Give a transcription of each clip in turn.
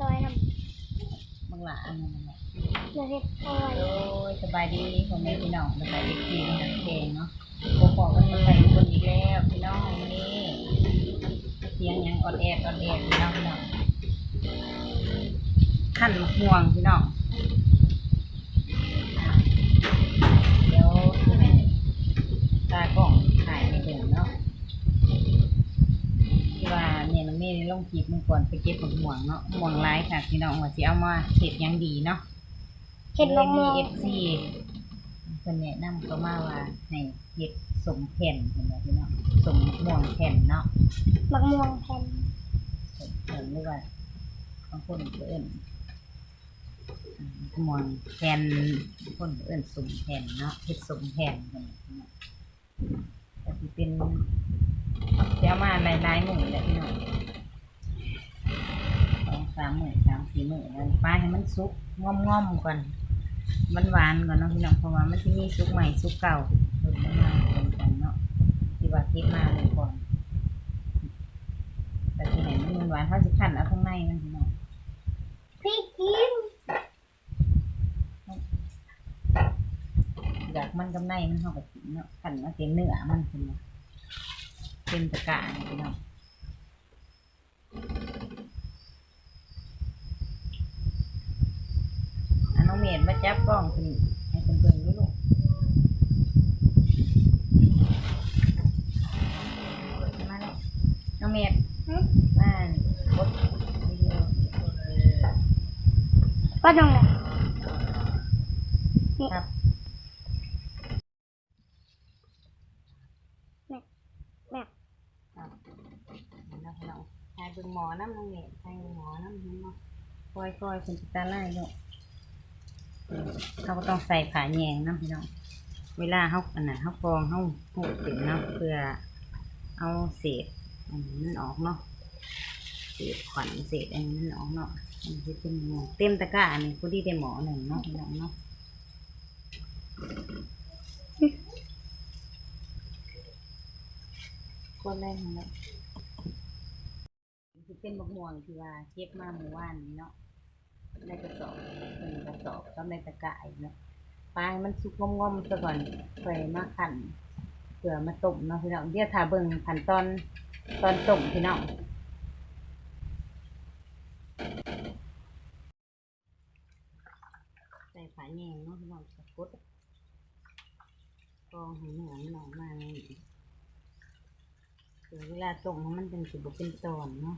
ซอยทบังหลาอันนั้นแหละำเดี๋ยวเฮ็ดซอยโอ้ยสบายดีผมแม่พี่น้องสบายดีพี่นักเพลงเนาะโอ้ขอกันมาใส่คนอีกแล้วพี่น้องวันนี้เสียงหยังออดแอดออดแอดพี่น้องพี่น้องขั้นมะม่วงพี่น้องเดี๋ยวคือไหนตากล้องถ่ายในเดือนเนาะ ลงคลิปมันก่อนไปเก็บผลม่วงเนาะม่วงร้ายค่ะพี่น้องว่าสิเอามาเห็ดหยังดีเนาะเฮ็ดมะม่วงเอฟซีเพิ่นแนะนำก็มาว่าให้เห็ดสมแผ่นเห็นไหมพี่น้องสมม่วงแผ่นเนาะมะม่วงแผ่นสมแผ่นหรือว่าบางคนก็เอิ้นอ่าม่วงแผ่นบางคนก็เอิ้นสมแผ่นเนาะเห็ดสมแผ่นเพิ่นน่ะพี่น้องก็สิเป็นเดี๋ยวมาหลายๆหมู่แหละพี่น้อง สองสามหมื่นสามสี่หมื่นแล้วป้าให้มันสุกง่อมง่อมๆก่อนมันหวานก่อนเนาะพี่น้องเพราะว่ามันจะมีสุกใหม่สุกเก่าเพิ่มมากๆรวมกันเนาะที่ว่าคิดมาเลยก่อนแต่ที่ไหนมันหวานเขาจะขันเอาข้างในมันพี่น้องพี่กินอยากมันกับในมันเข้ากับเนาะขันมาเต็มเนื้อมันเป็นเนาะเป็นตะกร้าเนี่ยพี่น้อง อันน้องเมดมาจับกล้องคุณให้เพื่อนๆดูลูกมาแล้วน้องเมดบ้านกดวิดีโอก็ตรงไหนครับแม่ครับแล้วเราทายเบิ่งหมอน้ำน้องเมดทายเบิ่งหมอน้ำเห็นบ่คอยคอยคุณจิตาไล่ลูก เขาก็ต้องใส่ผาแยงน้ำพี่น้องเวลาเขาอันน่ะเขากรองเขาหูถึงเนาะเพื่อเอาเศษอันนี้มันออกเนาะเศษขวัญเศษอันนี้มันออกเนาะอันนี้เป็นหมอเต็มตะกร้าอันนี้พอดีได้หมอหนึ่งเนาะพี่น้องเนาะก้นแรกของเราคือเป็นมะม่วงที่ว่าเก็บมาเมื่อวานนี้เนาะ ในกระสอบเป็นกระสอบก็ในตะกร้าอีกเนาะปลายมันสุกงอมๆซะก่อนเคยมาขันเผื่อมาต้มเนาะพี่น้องเดี๋ยวถ้าเบิ่งขันตอนตอนต้มพี่น้องใส่ฝาแยงเนาะพี่น้องสะกดกองห้เหนือมันออมาเลยเดี๋ยวเวลาส่งมันเป็นสิบเป็นตอนเนาะ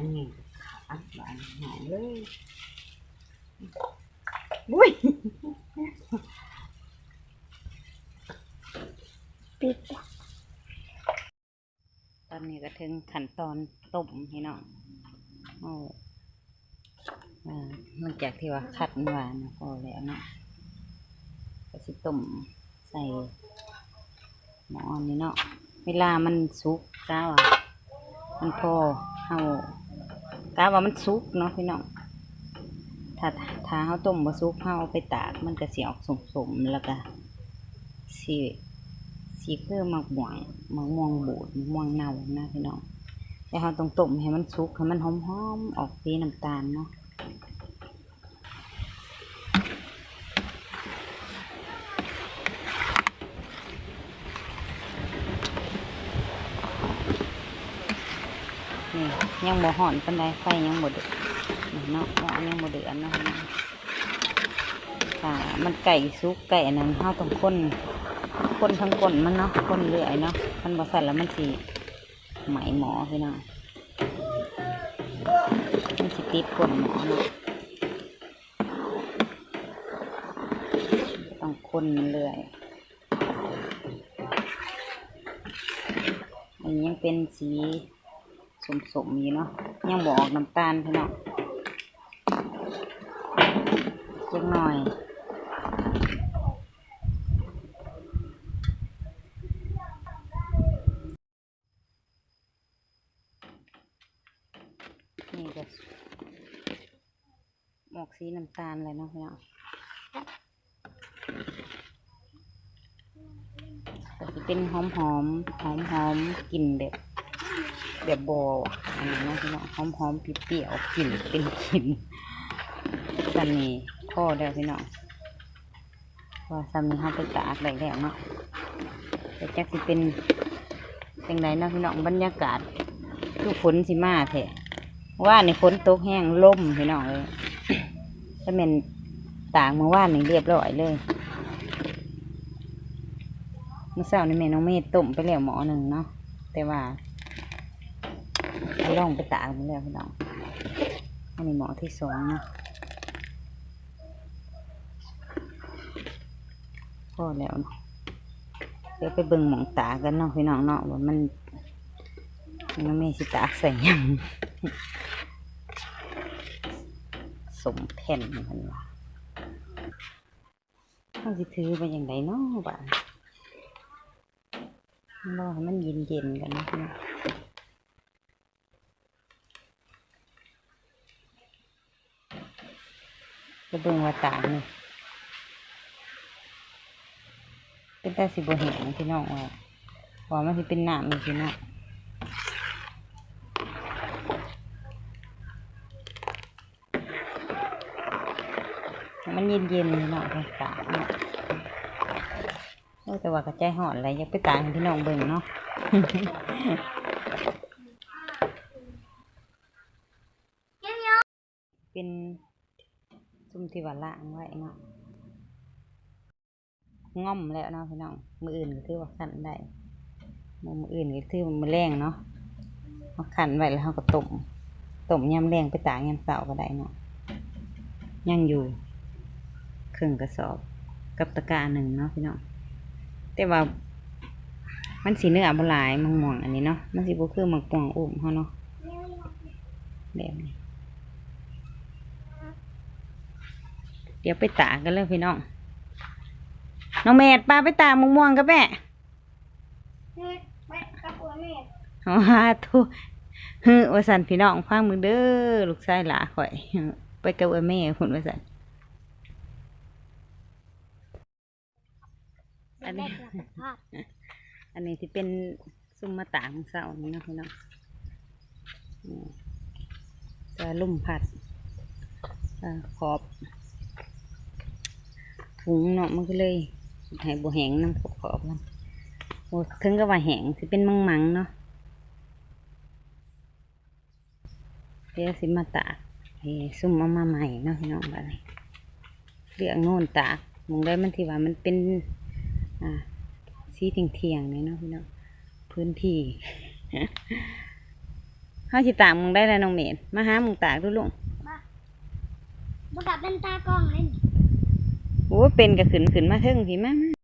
อันนี้ขาดบานหายเลยอุ้ยปิดตอนนี้ก็ถึงขั้นตอนต้มพี่น้องโอ้อ่าหลังจากที่ว่าคัดหวานพอแล้วเนาะก็สิต้มใส่หมอนี้เนาะเวลามันสุกกาว่ามันพอเฮา กาว่ามันสุกเนาะพี่น้องถ้าถ้าเขาต้มบ่สุกเขาเอาไปตากมันก็สิออกสมๆแล้วก็สีสิคือมาหม่วงมาม่วงบูดมักม่วงเน่านะพี่น้องแต่เขาต้องต้มให้มันสุกให้มันหอมๆออกสีน้ำตาลเนาะนี่ ยังบ่ฮ้อนปนใดไฟยังบ่เดือดเนาะหม้อยังบ่เดือดเนาะค่ะมันไก่ซุกไก่นั้นเฮาต้องคนคนทั้งก้นมันเนาะคนเลื่อยเนาะมันบ่ใส่แล้วมันสิไหมหมอพี่น้องมันสิติดก้นหมอเนาะต้องคนมันเลื่อยอันนี้ยังเป็นสี สมๆอยู่เนาะยังบอกน้ำตาลพี่น้องเล็กหน่อยนี่ก็หมอกสีน้ำตาลเลยเนาะพี่น้องก็จะเป็นหอมหอมหอมหอมกลิ่นแบบ แบบบออันนี้เนาะพี่น้องหอมหอมๆเปรี้ยวกลิ่นเป็นกลิ่นสันนี่พ่อเด้อพี่น้องว่าสันนี่เขาไปตากได้แล้วเนาะแต่จักสิเป็นเป็นไรเนาะพี่น้องบรรยากาศคือฝนสิมาแท้ว่าในฝนตกแห้งล่มพี่น้องเลยถ้าเป็นต่างเมื่อวานนี่เรียบร้อยเลยเมื่อเช้านี่แม่น้องเมย์ต้มไปแล้วหมอหนึ่งเนาะแต่ว่า ล่องไปตากมาแล้วพี่น้องอันนี้หมอที่สองนะพอแล้วเนะเดี๋ยวไปเบิ่งหมองตากันเนาะพี่น้องเนาะว่ามันน้องเมย์สิตากใส่ยังสมแผ่นมันว่าเขาสิถือไปอย่างไรเนาะบ้านรอให้มันเย็นๆกันนะพี่น้อง จะเบิ่งว่าตากนี่เป็นแต่สิบแห้งพี่น้องว่าว่ามันสิเป็นน้ำนี่พี่น้องมันเย็นเย็นๆเนาะไปตาเนาะโอ้แต่ว่ากระจายหอดอะไรยังไปตากพี่น้องเบิ่งเนาะ เป็น ซุ่มที่ว่าล่างไว้เนาะง่อมแล้วเนาะพี่น้องมืออื่นก็ถือว่าขันได้มือมืออื่นก็ถือมือแรงเนาะมาขันไว้แล้วเขาก็ต้มต้มยำแรงไปตากยำเสาก็ได้เนาะยังอยู่ครึ่งกระสอบกับตะกร้าหนึ่งเนาะพี่น้องแต่ว่ามันสีเนื้อบหลายมังม่วงอันนี้เนาะมันสีบุคือมังม่วงอุ่มเขาเนาะแบบนี้ เดี๋ยวไปตากกันเลยพี่น้อง น้องแม่ปลาไปตากมังม่วงกับแม่นี่แม่กับตัวแม่เอาฮาทุฮึว่าสันพี่น้องฟังมึงเด้อลูกชายหลาข่อย ไปกับแม่คุณว่าสันอันนี้แม่หลักภาพอันนี้ที่เป็นซุ่มมะตางของเสานี่เนาะพี่น้องอืมแต่ลุ่มผัดอ่าขอบ ถุงเนาะมันก็เลยให้บัวแหงน้ำขอบขอบมันโอ้ถึงกับว่าแหงสิเป็นมังมังเนาะเดี๋ยวสิมาตากซุ่มเอามาใหม่เนาะพี่น้องบัดนี้เรื่องโน่นตากมองได้มันที่ว่ามันเป็นอ่าสีเทียงเทียงๆเลยเนาะพี่น้องพื้นที่เฮาสิตากมึงได้แล้วน้องเมนมาหามึงตากดูลุงมาบุดับเป็นตากล้องเลย โอ้เป็นก็ขึ้นขึ้นมาเทิงพี่มาม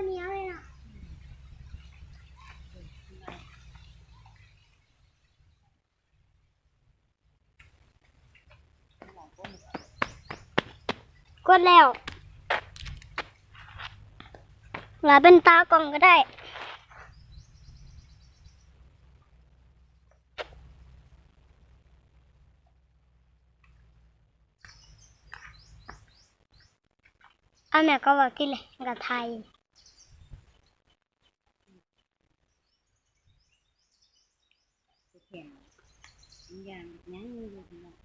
าบนนี้เลยนะกดแล้วหลาเป็นตากล้องก็ได้อันนี้ก็ว่ากินเลยกับไทย แข็ง อย่างยังอยู่พี่น้อง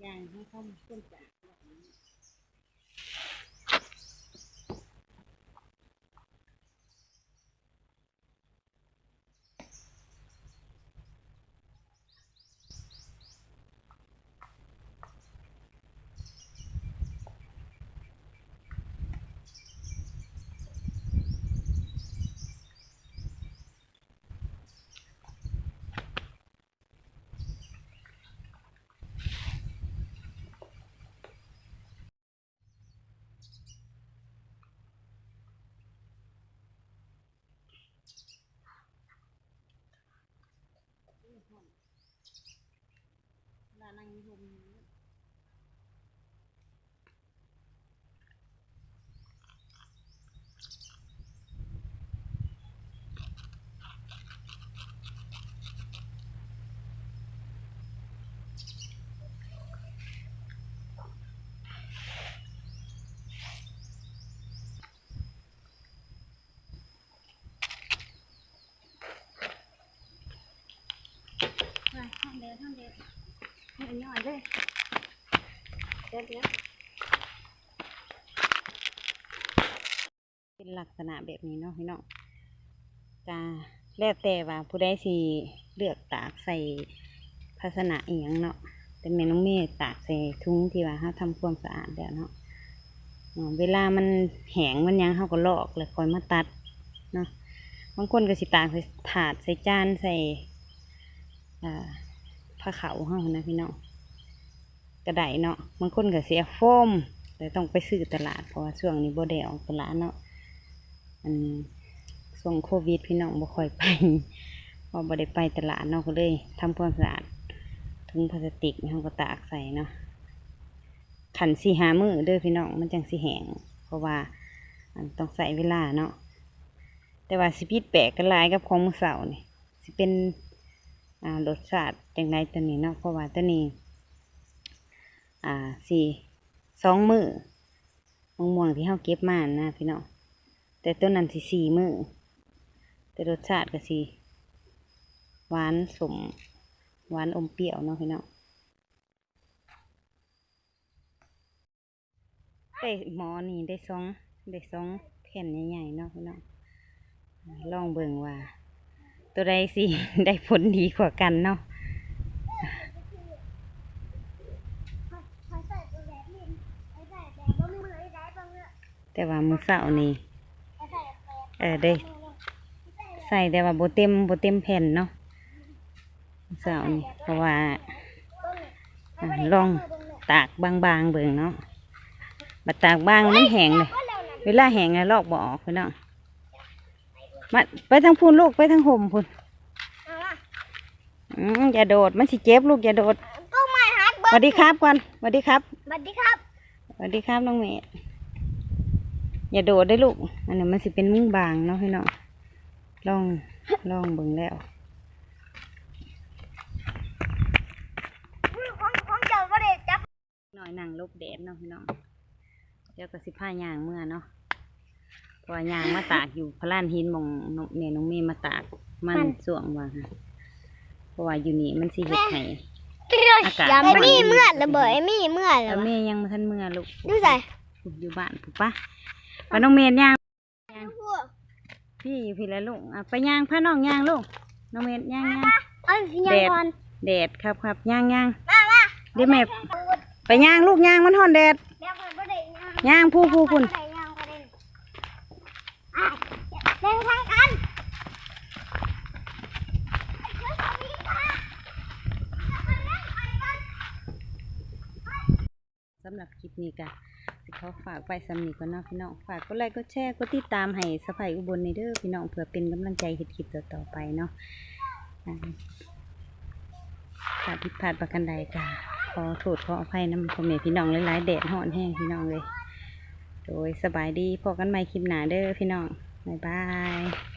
อย่างให้เข้ามาขึ้นจาก บ ลานั่งยมไปห้ อันย่อยเลยเดี๋ยวเดี๋ยวเป็นลักษณะแบบนี้เนาะพี่น้องกาแล้วแต่ว่าผู้ใดสิเลือกตากใส่ภาชนะอีหยังเนาะแต่แม่น้องเมย์ตากใส่ถุงที่ว่าเขาทำความสะอาดแล้วเนาะเวลามันแห้งมันยังเขาก็ลอกแล้วค่อยมาตัดเนาะบางคนก็สิตากใส่ถาดใส่จานใส่อ่า ผ้าขาวเขานะพี่น้องกระไดเนาะบางคนก็เสียโฟมแต่ต้องไปซื้อตลาดเพราะว่าช่วงนี้บ่ได้ออกตลาดเนาะอันส่งโควิดพี่น้องบ่ค่อยไปเพอบ่ได้ไปตลาดเนาะก็เลยทำความสะอาดถุงพลาสติกเราก็ตากใส่เนาะขันสีหามือเด้อพี่น้องมันจังสีแหงเพราะว่าอันต้องใส่เวลาเนาะแต่ว่าสิพิษแปลกกันลายกับของมือเสานี่สิเป็น อ่ารสชาติจังไรตัวนี้เนาะเพราะว่าตัวนี้ อ่าสี่สองมือมะม่วงที่เราเก็บมานะพี่น้องแต่ต้นนั้นสิสี่มือแต่รสชาติก็สิหวานสมหวานอมเปรี้ยวเนาะพี่น้องได้หมอนี่ได้สองได้สองแผ่นใหญ่ๆเนาะพี่น้องลองเบิ่งว่า ตัวใดสิได้ผลดีกว่ากันเนาะแต่ว่ามือเสาร์นี่เออได้ใส่แต่ว่าโบเต็มโบเต็มแผ่นเนาะเสาร์นี่เพราะว่าลองตากบางๆเบิ่งเนาะบัดตากบางมันแห้งเลยเวลาแห้งแล้วลอกบ่ออกพี่น้อง มาไปทางพูนลูกไปทางห่มพูนอืมอย่าโดดมันสิเจ็บลูกอย่าโดดก็ไม่ฮักสวัสดีครับก่อนสวัสดีครับสวัสดีครับสวัสดีครับน้องเมย์อย่าโดดได้ลูกอันนี้มันสิเป็นมุ้งบางเนาะพี่น้องลองลองเบิ่งแล้วของของเจ้าก็ได้จับหน่อยนั่งลบแดดเนาะพี่น้องเดี๋ยวก็สิผ้ายางเมื่อเนาะ เพราะว่ายางมาตากอยู่พระลานหินหมองน้องเมย์น้องเมย์มาตากมันส่วงว่าค่ะเพราะว่าอยู่นี่มันสิเห็ดให้อากาศไอ้มีเมื่อระเบิดไอ้มีเมื่อแล้ระวเบิเมดย์ยังมาทันเมื่อลูกดูใส่อยู่บ้านถูกปะไปน้องเมย์ย่างพวกพี่อยู่พี่แล้วลูกอะไปย่างพาน้องย่างลูกน้องเมย์ย่างย่างเอ้ยยังก่อนแดดครับครับย่างย่างมามาเดี๋ยวแม่ไปย่างลูกย่างมันห่อนแดดเดี๋ยวมันก็ได้ยังย่างผู้ผู้คุณ ได้ยังก็ได้อะ เดินทางกันสำหรับคลิปนี้ก็สิเขาฝากไปสำนีก่อนเนาะพี่น้อง ฝากกดไลค์กดแชร์กดติดตามให้สภัยอุบลในเด้อพี่น้องเพื่อเป็นกำลังใจเฮ็ดคลิปต่อๆไปเนาะอ่าถ้าผิดพลาดประกันใดก็ขอโทษขออภัยน้ำพ่อแม่พี่น้องหลายๆแดดห่อนแห้งพี่น้องเลย โดยสบายดีพบกันใหม่คลิปหน้าเด้อพี่น้อง บ๊ายบาย